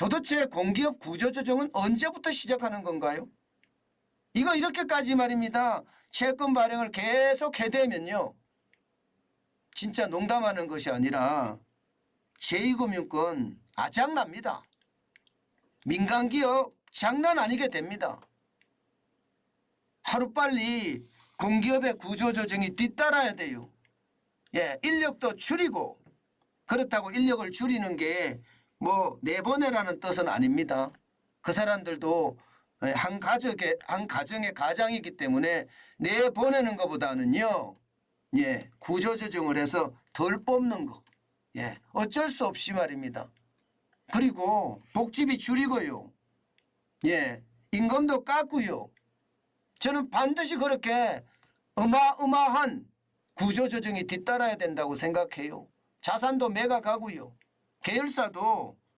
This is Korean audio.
도대체 공기업 구조조정은 언제부터 시작하는 건가요? 이거 이렇게까지 말입니다. 채권 발행을 계속 해대면요. 진짜 농담하는 것이 아니라 제2금융권 아장납니다. 민간기업 장난 아니게 됩니다. 하루빨리 공기업의 구조조정이 뒤따라야 돼요. 예, 인력도 줄이고 그렇다고 인력을 줄이는 게 뭐 내보내라는 뜻은 아닙니다. 그 사람들도 한 가족의 한 가정의 가장이기 때문에 내보내는 것보다는요. 예, 구조 조정을 해서 덜 뽑는 거. 예, 어쩔 수 없이 말입니다. 그리고 복지비 줄이고요. 예, 임금도 깎고요. 저는 반드시 그렇게 어마어마한 구조 조정이 뒤따라야 된다고 생각해요. 자산도 매각하고요. 계열사도